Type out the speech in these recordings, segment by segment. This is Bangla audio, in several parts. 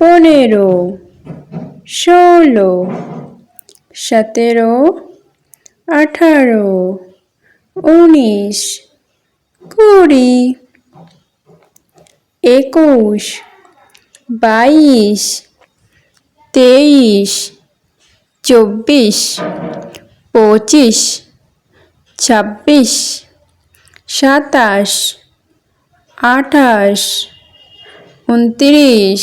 পনেরো, ষোলো, সতেরো, আঠারো, উনিশ, কুড়ি, একুশ, বাইশ, তেইশ, চব্বিশ, পঁচিশ, ছাব্বিশ, সাতাশ, আঠাশ, উনত্রিশ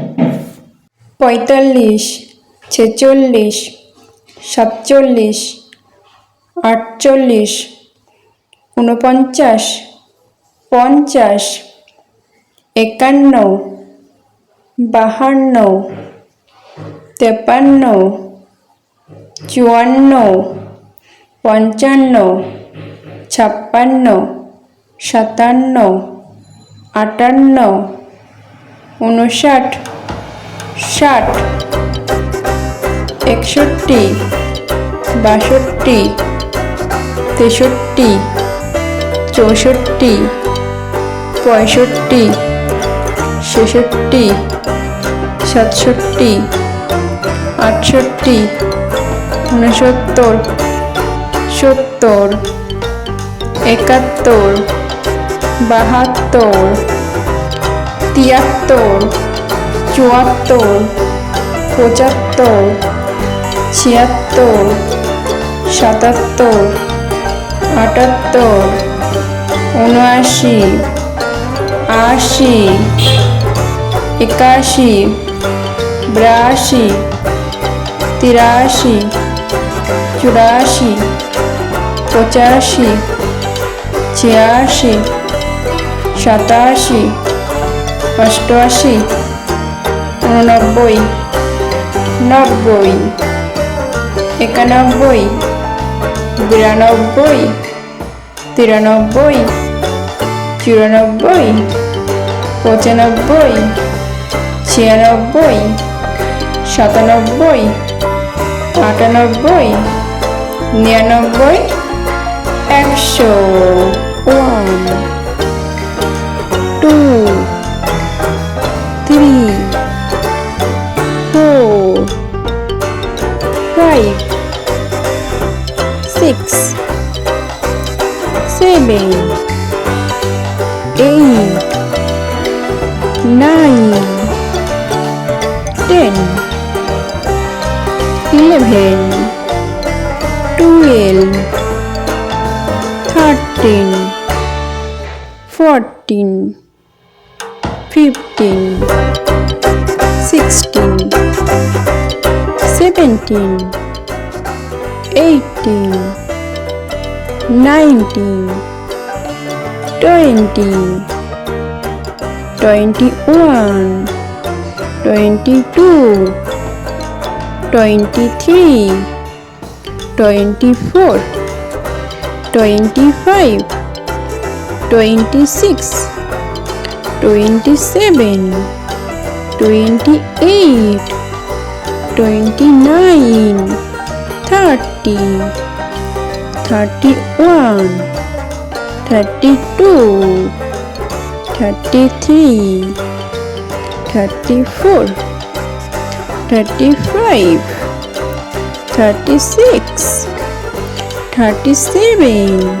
পঁয়তাল্লিশ, ছেচল্লিশ, সাতচল্লিশ, আটচল্লিশ, ঊনপঞ্চাশ, পঞ্চাশ, একান্ন, বাহান্ন, তেপান্ন, চুয়ান্ন, পঞ্চান্ন, ছাপ্পান্ন, সাতান্ন, আটান্ন উনষাট ষাট একষট্টি বাষট্টি তেষট্টি চৌষট্টি পঁয়ষট্টি ছেষট্টি সাতষট্টি আটষট্টি উনসত্তর সত্তর একাত্তর বাহাত্তর তিয়াত্তর চুয়াত্তর, পঁচাত্তর, ছিয়াত্তর, সাতাত্তর, আটাত্তর, উনআশি, আশি, একাশি, বিরাশি, তিরাশি, চুরাশি, পঁচাশি, ছিয়াশি, সাতাশি, অষ্টআশি উননব্বই নব্বই একানব্বই বিরানব্বই তিরানব্বই চুরানব্বই পঁচানব্বই ছিয়ানব্বই সাতানব্বই আটানব্বই নিরানব্বই একশো one. Two. Fourteen fifteen sixteen seventeen eighteen nineteen twenty twenty one twenty two twenty three twenty four twenty five twenty six twenty seven twenty eight twenty nine thirty thirty one thirty two thirty three thirty four thirty five thirty six thirty seven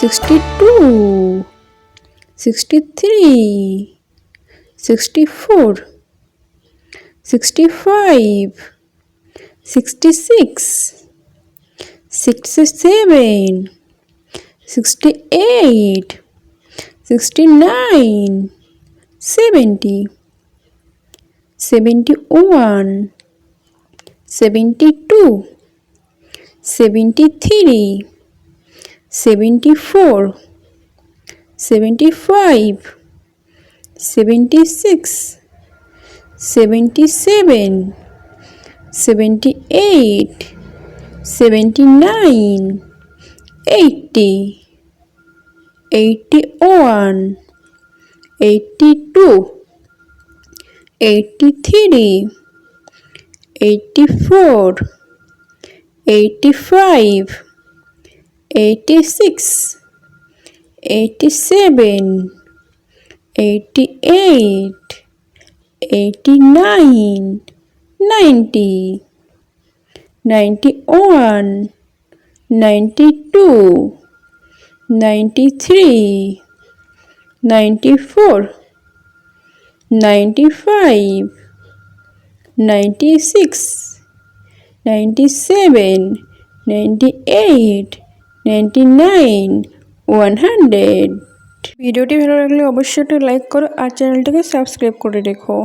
41 42 43 44 45 46 47 48 49 50 51 52 53 54 55 56 57 58 59 60 61 62 63 64 65 66 67 68 69 70 71 72 73 74 75 76 77 78 79 80 81 82 83 84 85 86 87 88 89 90 91 92 93 94 95 96 97 98 99 100 ভিডিওটি ভালো লাগলে অবশ্যই একটা লাইক করো আর চ্যানেলটিকে সাবস্ক্রাইব করে রেখো।